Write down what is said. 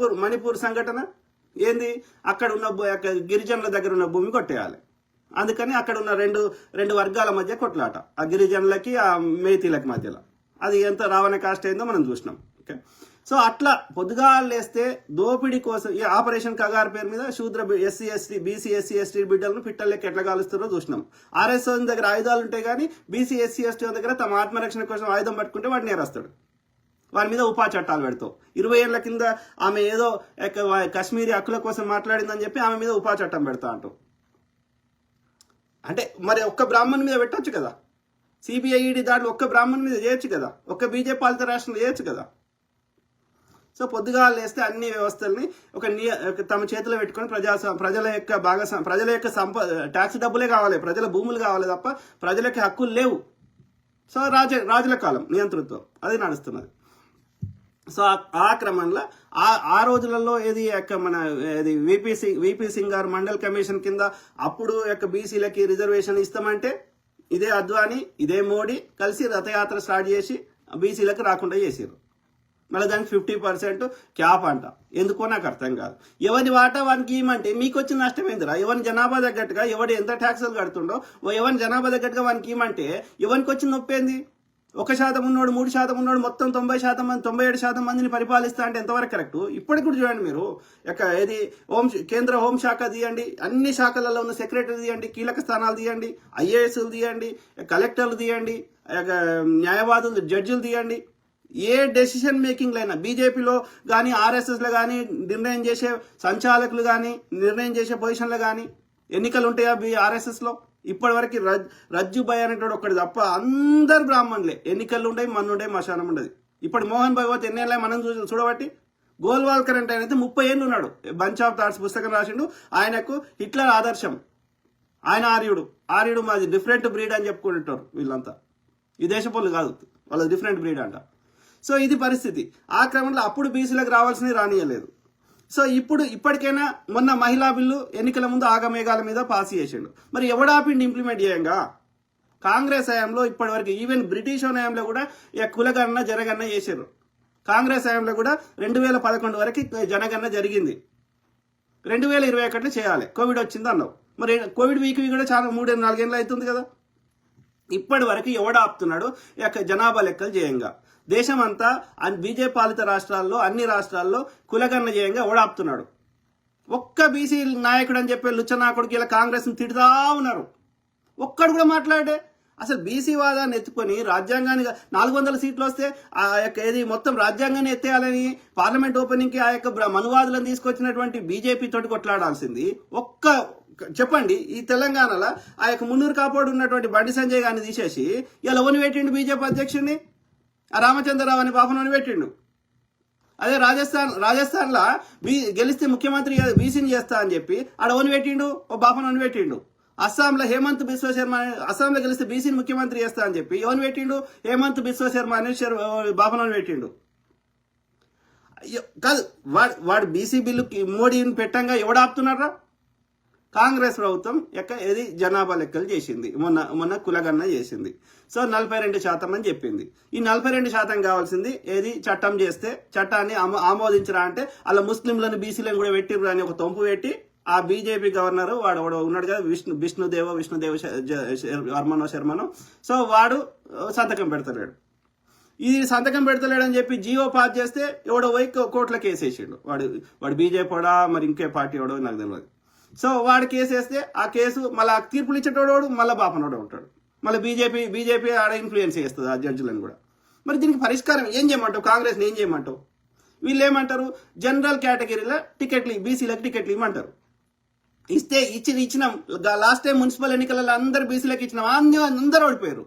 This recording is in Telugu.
మణిపూర్ మణిపూర్ సంఘటన? ఏంది? అక్కడ ఉన్న భూ- గిరిజనుల దగ్గర ఉన్న భూమి కొట్టేయాలి. అందుకని అక్కడ ఉన్న రెండు రెండు వర్గాల మధ్య కొట్లాట. ఆ గిరిజనులకి ఆ మేతీలకి మధ్యలో. అది ఎంత రావణ కాస్ట్ అయిందో మనం చూసినాం. ఓకే. సో అట్లా పొద్దుగాలు లేస్తే దోపిడీ కోసం ఈ ఆపరేషన్ కగార్ పేరు మీద శూద్ర SC ST BC SC ST బిడ్డలను పిట్టలకి ఎట్లా కాలుస్తారో చూసినాం. ఆర్ఎస్ఓ దగ్గర ఆయుధాలు ఉంటాయి కానీ బీసీ ఎస్సీ ఎస్టీ దగ్గర తమ ఆత్మరక్షణ కోసం ఆయుధం పట్టుకుంటే వాడు నేరస్తాడు. వారి మీద ఉపా చట్టాలు పెడతావు. ఇరవై ఏళ్ళ కింద ఆమె ఏదో కశ్మీరీ హక్కుల కోసం మాట్లాడిందని చెప్పి ఆమె మీద ఉపా చట్టం పెడతా అంటావు. అంటే మరి ఒక్క బ్రాహ్మణ్ మీద పెట్టచ్చు కదా? సిబిఐఈడి దాడి ఒక్క బ్రాహ్మణ్ మీద చేయొచ్చు కదా? ఒక్క బీజేపీ పాలిత రాష్ట్రంలో చేయొచ్చు కదా? సో పొద్దుగా లేస్తే అన్ని వ్యవస్థల్ని ఒక నియ తమ చేతిలో పెట్టుకొని ప్రజా ప్రజల యొక్క బాగా ప్రజల యొక్క సంప ట్యాక్స్ డబ్బులే కావాలి ప్రజల భూములు కావాలి తప్ప ప్రజలకి హక్కులు లేవు. సో రాజ రాజుల కాలం నియంతృత్వం. అది నడుస్తున్నది. సో ఆ- క్రమంలో ఆ ఆ రోజులలో ఏది యొక్క మన ఏది విపి సింగ్ విపి సింగ్ గారు మండల్ కమిషన్ కింద అప్పుడు యొక్క బీసీలకి రిజర్వేషన్ ఇస్తామంటే ఇదే అద్వాని ఇదే మోడీ కలిసి రథయాత్ర స్టార్ట్ చేసి బీసీలకు రాకుండా చేసారు మళ్ళీ దానికి ఫిఫ్టీ పర్సెంట్ క్యాప్ అంట. ఎందుకో నాకు అర్థం కాదు. ఎవరి వాటా వానికి ఇవ్వమంటే మీకు వచ్చిన నష్టం ఏందిరా? ఎవరి జనాభా తగ్గట్టుగా ఎవడు ఎంత ట్యాక్సులు కడుతుండో ఓ ఎవరి జనాభా తగ్గట్టుగా వానికి ఇవ్వమంటే ఎవరికి వచ్చిన నొప్పి ఏంది ఒక శాతం ఉన్నోడు మూడు శాతం ఉన్నోడు మొత్తం తొంభై శాతం మంది తొంభై ఏడు శాతం మందిని పరిపాలిస్తా అంటే ఎంతవరకు కరెక్ట్ ఇప్పటికి కూడా చూడండి మీరు. యొక్క ఏది? హోం కేంద్ర హోంశాఖ తీయండి అన్ని శాఖలలో ఉన్న సెక్రటరీ తీయండి కీలక స్థానాలు తీయండి ఐఏఎస్లు తీయండి కలెక్టర్లు తీయండి యొక్క న్యాయవాదులు జడ్జిలు తీయండి. ఏ డెసిషన్ మేకింగ్ అయినా బీజేపీలో కానీ ఆర్ఎస్ఎస్లో కానీ నిర్ణయం చేసే సంచాలకులు కానీ నిర్ణయం చేసే పొజిషన్లు కానీ ఎన్నికలు ఉంటాయా బీ ఆర్ఎస్ఎస్లో? ఇప్పటివరకు రజ్ రజ్జు భయ్ అనేటోడు ఒక్కడు తప్ప అందరు బ్రాహ్మణులే. ఎన్నికలు ఉంటాయి మన ఉంటాయి మశానం ఉండదు. ఇప్పుడు మోహన్ భగవత్ ఎన్ని ఏళ్ళ మనం చూ చూడబట్టి గోల్వాల్కర్ అంటే ఆయన అయితే ముప్పై ఏళ్ళు ఉన్నాడు. బంచ్ ఆఫ్ థాట్స్ పుస్తకం రాసిండు. ఆయనకు హిట్లర్ ఆదర్శం. ఆయన ఆర్యుడు. ఆర్యుడు మాది డిఫరెంట్ బ్రీడ్ అని చెప్పుకుంటారు వీళ్ళంతా. ఈ దేశపోళ్ళు కాదు. వాళ్ళది డిఫరెంట్ బ్రీడ్ అంట. సో ఇది పరిస్థితి. ఆ క్రమంలో అప్పుడు బీసీలకు రావాల్సినవి రానియలేదు సో ఇప్పుడు ఇప్పటికైనా మొన్న మహిళా బిల్లు ఎన్నికల ముందు ఆగమేఘాల మీద పాస్ చేసిండు. మరి ఎవడాపిండి ఇంప్లిమెంట్ చేయంగా? కాంగ్రెస్ హయాంలో ఇప్పటివరకు ఈవెన్ బ్రిటిష్ హయాంలో కూడా ఇక కులగణన జనగణన చేశారు కాంగ్రెస్ హయాంలో కూడా రెండు వేల పదకొండు వరకు జనగణన జరిగింది. రెండు వేల ఇరవై ఒకటిలో చేయాలి. కోవిడ్ వచ్చింది అన్నావు. మరి కోవిడ్ వీక్ కూడా చాలా మూడు నాలుగేళ్ళు అవుతుంది కదా. ఇప్పటి వరకు ఎవడు ఆపుతున్నాడు? ఈ యొక్క జనాభా లెక్కలు చేయంగా. దేశమంతా బీజేపీ పాలిత రాష్ట్రాల్లో అన్ని రాష్ట్రాల్లో కులగన్న చేయంగా ఎవడు ఆపుతున్నాడు? ఒక్క బీసీ నాయకుడు అని చెప్పే లుచ్చనాకుడికి ఇలా కాంగ్రెస్ని తిడుతా ఉన్నారు. ఒక్కడు కూడా మాట్లాడే. అసలు బీసీ వాదాన్ని ఎత్తుకొని రాజ్యాంగాన్ని నాలుగు వందల సీట్లు వస్తే ఆ యొక్క ఏది మొత్తం రాజ్యాంగాన్ని ఎత్తేయాలని పార్లమెంట్ ఓపెనింగ్కి ఆ యొక్క మనువాదులను తీసుకొచ్చినటువంటి బీజేపీ తోటి కొట్లాడాల్సింది. ఒక్క చెప్పండి ఈ తెలంగాణలో ఆ యొక్క మున్నూరు కాపాడు ఉన్నటువంటి బండి సంజయ్ గారిని తీసేసి ఇలా ఎవరిని పెట్టిండు బీజేపీ అధ్యక్షుడిని? ఆ రామచంద్రరావు అని పాపను పెట్టిండు అదే రాజస్థాన్ రాజస్థాన్లో బీ గెలిస్తే ముఖ్యమంత్రి బీసీని చేస్తా అని చెప్పి ఆడ ఓని పెట్టిండు ఓ బాపను ఓని పెట్టిండు అస్సాంలో హేమంత్ బిశ్వ శర్మ అస్సాంలో గెలిస్తే బీసీని ముఖ్యమంత్రి చేస్తా అని చెప్పి ఎవరిని పెట్టిండు హేమంత్ బిశ్వ శర్మ అని బాపన్ పెట్టిండు అయ్యో, కాదు వాడు వాడు బీసీ బిల్లుకి మోడీని పెట్టంగా ఎవడాపుతున్నారా కాంగ్రెస్ ప్రభుత్వం యొక్క ఏది జనాభా లెక్కలు చేసింది. మొన్న మొన్న కులగన్న చేసింది. సో నలభై రెండు శాతం అని చెప్పింది. ఈ నలభై రెండు శాతం కావాల్సింది ఏది? చట్టం చేస్తే చట్టాన్ని ఆమో- ఆమోదించరా అంటే అలా ముస్లింలను బీసీలను కూడా పెట్టిర్రు అని ఒక తొంపు పెట్టి ఆ బీజేపీ గవర్నర్ వాడు వాడు ఉన్నాడు కదా విష్ణు విష్ణుదేవ విష్ణుదేవ వర్మనో శర్మనో. సో వాడు సంతకం పెడతలేడు. ఇది సంతకం పెడతలేడని చెప్పి జియో పాస్ చేస్తే ఎవడో పోయి కోట్ల కోర్టులో కేసు వాడు వాడు బీజేపీ వాడా మరి ఇంకే పార్టీ వాడో నాకు తెలియదు సో వాడు కేసు వేస్తే ఆ కేసు మళ్ళీ ఆ తీర్పులు ఇచ్చేటోడు మళ్ళీ బాపనోడు ఉంటాడు. మళ్ళీ బీజేపీ బీజేపీ ఆడ ఇన్ఫ్లుయెన్స్ చేస్తుంది ఆ జడ్జిలను కూడా. మరి దీనికి పరిష్కారం ఏం చేయమంటావు? కాంగ్రెస్ని ఏం చేయమంటావు? వీళ్ళు ఏమంటారు? జనరల్ కేటగిరీలో టికెట్లు బీసీలకు టికెట్లు ఇవ్వమంటారు. ఇస్తే ఇచ్చి ఇచ్చినాం లాస్ట్ టైం మున్సిపల్ ఎన్నికలలో అందరు బీసీలకు ఇచ్చినాం అందరూ ఓడిపోయారు.